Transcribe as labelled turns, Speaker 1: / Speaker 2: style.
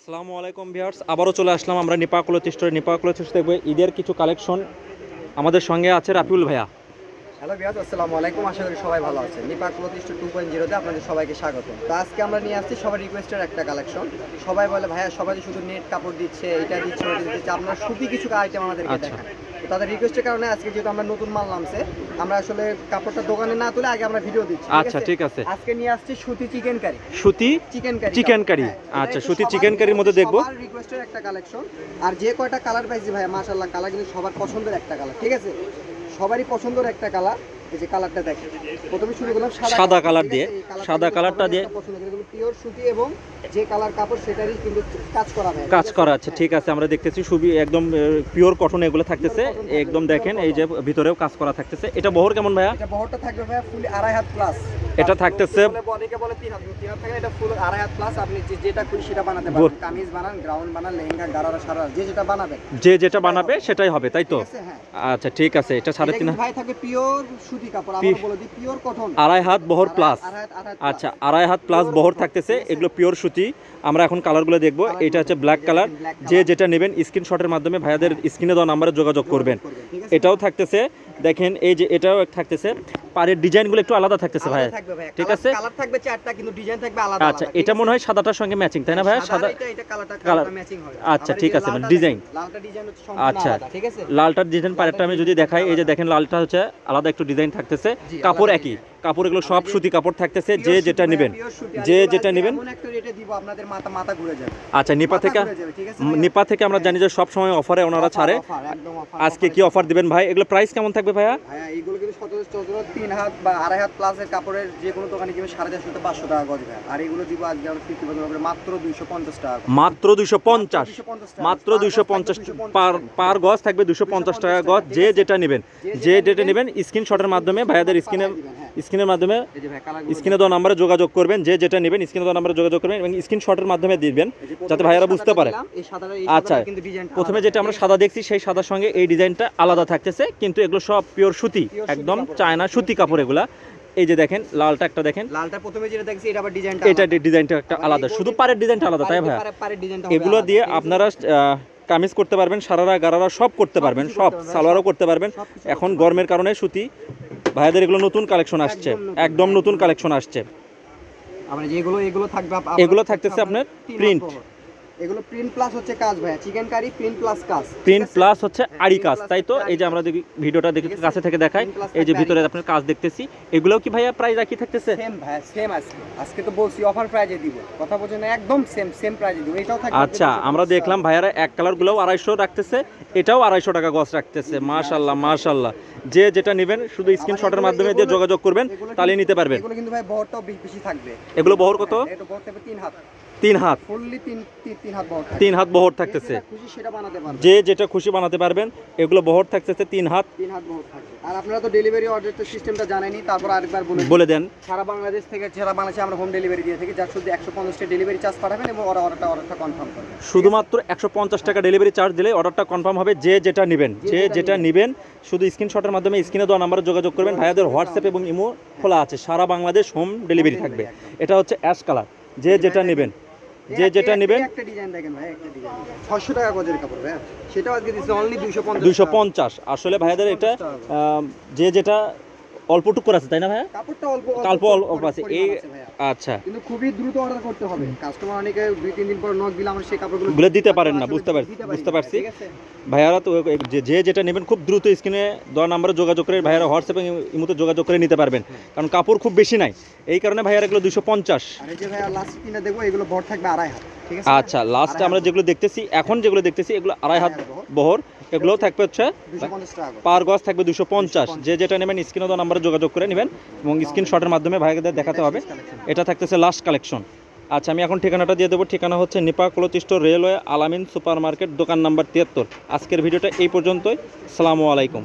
Speaker 1: আসসালামু আলাইকুম ভিউয়ার্স আবারও চলে আসলাম আমরা নিপাকুলো স্টোরে। নিপা ক্লোথ দেখব ঈদের কিছু কালেকশন আমাদের সঙ্গে আছে রাফিউল ভাইয়া।
Speaker 2: হ্যালো বিয়াজ আসসালামু আলাইকুম। আশা করি সবাই ভালো আছেন। নিপাক প্রতিষ্ঠা টু পয়েন্ট জিরোতে আপনাদের সবাইকে স্বাগত তো আজকে আমরা নিয়ে আসছি সবার রিকোয়েস্টের একটা কালেকশন। সবাই বলে ভাইয়া সবাই শুধু নেট কাপড় দিচ্ছে এটা দিচ্ছে ওটা দিচ্ছে। আপনার সুতি কিছু আইটেম আমাদেরকে
Speaker 1: আচ্ছা।
Speaker 2: দেখান। তাদের রিকোয়েস্টের কারণে আজকে যেহেতু আমরা নতুন মাল নামছে আমরা আসলে কাপড়টা দোকানে না তুলে আগে আমরা ভিডিও দিচ্ছি
Speaker 1: আচ্ছা ঠিক আছে।
Speaker 2: আজকে নিয়ে আসছি সুতি চিকেন কারি
Speaker 1: সুতি
Speaker 2: চিকেন কারি
Speaker 1: চিকেন কারি আচ্ছা, সুতি চিকেন কারির মধ্যে দেখব।
Speaker 2: আর রিকোয়েস্টের একটা কালেকশন আর যে কয়টা কালার পাইছি ভাই মাশাআল্লাহ কালার কিন্তু সবার পছন্দের একটা কালার ঠিক আছে? সবারই পছন্দের একটা কালার এই যে কালারটা দেখেন প্রথমে শুরু করলাম
Speaker 1: সাদা
Speaker 2: কালার।
Speaker 1: দিয়ে, সাদা
Speaker 2: কালারটা
Speaker 1: দিয়ে।
Speaker 2: পছন্দ পিওর সুতি এবং যে কালার কাপড় সেটারই কিন্তু কাজ করা হয়।
Speaker 1: কাজ করা আছে ঠিক আছে আমরা দেখতেছি সুবি একদম পিওর কটন এগুলো থাকতেছে। একদম দেখেন এই যে ভিতরেও কাজ করা থাকতেছে। এটা বহর কেমন ভাইয়া?
Speaker 2: এটা বহরটা থাকবে ভাইয়া ফুল আড়াই হাত প্লাস
Speaker 1: এটা থাকতেছে-
Speaker 2: বডিকে বলে তিন হাত থাকে এটা ফুল আড়াই হাত প্লাস আপনি যে- যেটা খুশি সেটা বানাতে পারেন। কামিজ বানান গ্রাউন্ড বানান লেহেঙ্গা গারারা সারা যে যেটা বানাবেন।
Speaker 1: যে যেটা বানাবে সেটাই হবে তাই তো?
Speaker 2: হ্যাঁ।
Speaker 1: আচ্ছা ঠিক আছে এটা সাড়ে
Speaker 2: এটা
Speaker 1: তিন
Speaker 2: কিন্তু ভাই থাকবে পিওর সুতি কাপড় আমরা বলে দিই পিওর কটন
Speaker 1: আড়াই হাত বহর প্লাস
Speaker 2: আচ্ছা
Speaker 1: আচ্ছা আড়াই হাত প্লাস বহর থাকতেছে এগুলো পিওর সুতি। আমরা এখন কালারগুলো দেখব। এটা হচ্ছে ব্ল্যাক কালার যে যেটা নেবেন স্ক্রিনশটের মাধ্যমে ভাইয়াদের স্ক্রিনে দেওয়া নাম্বারে যোগাযোগ করবেন। এটাও থাকতেছে। দেখেন এই যে এটাও থাকতেছে। পাড়ের ডিজাইনগুলো একটু আলাদা থাকতেছে ভাই ঠিক আছে?
Speaker 2: কালার থাকবে চারটা কিন্তু ডিজাইন থাকবে আলাদা
Speaker 1: আচ্ছা এটা মনে হয় সাদাটার সঙ্গে ম্যাচিং তাই না ভাই
Speaker 2: সাদা এটা এটা কালারটা কালার ম্যাচিং হবে।
Speaker 1: আচ্ছা, ঠিক আছে, মানে
Speaker 2: ডিজাইন লালটা ডিজাইন হচ্ছে সম্পূর্ণ
Speaker 1: আচ্ছা।
Speaker 2: ঠিক আছে?
Speaker 1: লালটার ডিজাইন পাড়েরটা আমি যদি দেখাই এই যে দেখেন লালটা হচ্ছে আলাদা একটু ডিজাইন থাকতেছে। কাপড় একই। কাপড় এগুলো সব সুতি কাপড় থাকতেছে যে যেটা নেবেন যে যেটা নেবেন। আচ্ছা নিপা থেকে? নিপা থেকে আমরা জানি যে সব সময় অফারে ওনারা ছাড়ে। আজকে কি অফার দিবেন ভাই? এগুলো প্রাইস কেমন থাকবে ভাইয়া?
Speaker 2: এইগুলো কিন্তু সতেরো তিন হাত বা আড়াই হাত প্লাসের কাপড়ের যে কোনো দোকানে কিনবে সাড়ে চারশো থেকে পাঁচশো টাকা গজ ভাইয়া। আর এগুলো দিব আজকে আমরা ফিফটি পার্সেন্ট মাত্র দুইশো পঞ্চাশ টাকা
Speaker 1: মাত্র দুইশো পঞ্চাশ। মাত্র দুইশো পঞ্চাশ
Speaker 2: থাকবে 250
Speaker 1: পার পার গজ থাকবে দুশো পঞ্চাশ টাকা গজ যে যেটা নেবেন। যে যেটা নেবেন স্ক্রিনশটের মাধ্যমে ভাইয়াদের স্ক্রিনে স্ক্রিনের মাধ্যমে
Speaker 2: ভাই
Speaker 1: স্ক্রিনে দেওয়া নাম্বারে যোগাযোগ করবেন যে যেটা নেবেন স্ক্রিনে দেওয়া নাম্বারে যোগাযোগ করবেন এবং স্ক্রিনশটের মাধ্যমে দিবেন যাতে ভাইয়ারা বুঝতে পারে। আচ্ছা, প্রথমে যেটা আমরা সাদা দেখছি সেই সাদার সঙ্গে এই ডিজাইনটা আলাদা থাকতেছে কিন্তু এগুলো সব পিওর সুতি একদম চায়না সুতি কাপড় এগুলা। এই যে দেখেন লালটা একটা দেখেন।
Speaker 2: লালটা প্রথমে যেটা দেখছি এটা আবার ডিজাইনটা
Speaker 1: এটা ডিজাইনটা একটা আলাদা শুধু পাড়ের ডিজাইনটা আলাদা তাই ভাইয়া?
Speaker 2: পারের ডিজাইনটা
Speaker 1: এগুলো দিয়ে আপনারা কামিজ করতে পারবেন সারারা গারারা সব করতে পারবেন সব সালোয়ারও করতে পারবেন। এখন গরমের কারণে সুতি ভাইয়াদের এগুলো নতুন কালেকশন আসছে
Speaker 2: একদম নতুন,
Speaker 1: কালেকশন আসছে
Speaker 2: যেগুলো এগুলো থাকবে
Speaker 1: এগুলো থাকতেছে আপনার।
Speaker 2: বহর। এগুলো প্রিন্ট প্লাস হচ্ছে কাজ ভাইয়া চিকেন কারি প্রিন্ট প্লাস কাজ।
Speaker 1: প্রিন্ট প্লাস হচ্ছে
Speaker 2: হ্যাঁ,
Speaker 1: আড়ি কাজ তাই তো? এই যে আমরা ভিডিওটা দেখি কাছে থেকে দেখাই। এই যে ভিতরে আপনার কাজ দেখতেছি। এগুলো কি ভাইয়া প্রাইস একই থাকতেছে?
Speaker 2: সেম ভাই সেম আজকে। আজকে তো বলছি অফার প্রাইজে দিব। কথা বলছেন একদম সেম সেম প্রাইজে দিব। এটাও থাকবে
Speaker 1: আচ্ছা আমরা দেখলাম ভাইয়ারা এক কালারগুলোও আড়াইশো রাখতেছে এটাও আড়াইশো টাকা গছ রাখতেছে। মাশাল্লাহ মাশাল্লাহ। যে যেটা নেবেন শুধু স্ক্রিনশটের মাধ্যমে দিয়ে যোগাযোগ করবেন তাহলে নিতে পারবেন।
Speaker 2: এগুলো কিন্তু ভাই বহরটাও বেশি থাকবে।
Speaker 1: এগুলো বহর কত?
Speaker 2: হ্যাঁ, এটা বহর থাকবে তিন হাত।
Speaker 1: তিন হাত।
Speaker 2: তিন হাত বহর
Speaker 1: তিন হাত বহর থাকতেছে।
Speaker 2: সেটা
Speaker 1: যে যেটা খুশি বানাতে পারবেন এগুলো বহর থাকতেছে তিন হাত।
Speaker 2: তিন হাত বহর থাকবে আর আপনারা তো ডেলিভারি অর্ডার তো সিস্টেমটা জানেনই তারপর আরেকবার বলে
Speaker 1: বলে দেন।
Speaker 2: সারা বাংলাদেশ থেকে যারা বাংলাদেশে আমরা হোম ডেলিভারি দিয়ে থাকি। যার শুধু একশো পঞ্চাশটা ডেলিভারি চার্জ পাঠাবেন এবং ওরা অর্ডারটা অর্ডারটা কনফার্ম করবে।
Speaker 1: শুধুমাত্র একশো পঞ্চাশ টাকা ডেলিভারি চার্জ দিলে অর্ডারটা কনফার্ম হবে যে যেটা নেবেন।
Speaker 2: যে যেটা
Speaker 1: নেবেন। শুধু স্ক্রিনশটের মাধ্যমে স্ক্রিনে দেওয়া নাম্বারে যোগাযোগ করবেন। ভাইয়াদের হোয়াটসঅ্যাপ এবং ইমো খোলা আছে। সারা বাংলাদেশ হোম ডেলিভারি থাকবে। এটা হচ্ছে অ্যাশ কালার যে যেটা নেবেন। যে যেটা নেবেন।
Speaker 2: একটা ডিজাইন দেখেন ভাই একটা ডিজাইন 600 টাকা গজের কাপড় ভাই সেটাও আজকে দিছে অনলি দুইশো পঞ্চাশ
Speaker 1: দুইশো পঞ্চাশ। আসলে ভাইদের এটা
Speaker 2: 250
Speaker 1: যে যেটা অল্পটুক করে আছে তাই না ভাইয়া?
Speaker 2: কাপড়টা অল্প
Speaker 1: অল্প আছে। এই। আচ্ছা।
Speaker 2: কিন্তু খুবই দ্রুত অর্ডার করতে হবে। কাস্টমার অনেকে দুই তিন দিন পর নক দিলে আমরা সেই কাপড়গুলো
Speaker 1: গুলো দিতে পারেন না, বুঝতে পারছি, বুঝতে পারছি। ভাইয়ারা তো যে- যেটা নেবেন খুব দ্রুত স্ক্রিনে দেওয়া নাম্বারে যোগাযোগ করে ভাইয়ারা হোয়াটসঅ্যাপ এবং যোগাযোগ করে নিতে পারবেন। কারণ কাপড় খুব বেশি নাই। এই কারণে ভাইয়ারা এগুলো দুশো পঞ্চাশ।
Speaker 2: আর এই যে ভাইয়া লাস্ট কিনা দেখব এগুলো ভর থাকবে আড়াই হাত
Speaker 1: আচ্ছা লাস্টে আমরা যেগুলো দেখতেছি এখন যেগুলো দেখতেছি এগুলো আড়াই হাত বহর। এগুলো থাকবে হচ্ছে। পার গজ থাকবে দুশো পঞ্চাশ। যে যেটা নেবেন স্ক্রিনে দেওয়া নাম্বারে যোগাযোগ করে নেবেন এবং স্ক্রিনশটের মাধ্যমে ভাইয়াদের দেখাতে হবে। এটা থাকতেছে লাস্ট কালেকশন আচ্ছা আমি এখন ঠিকানাটা দিয়ে দেবো। ঠিকানা হচ্ছে Nipa store railway Alamin super market দোকান নাম্বার তিয়াত্তর। আজকের ভিডিওটা এই পর্যন্তই। সালামু আলাইকুম।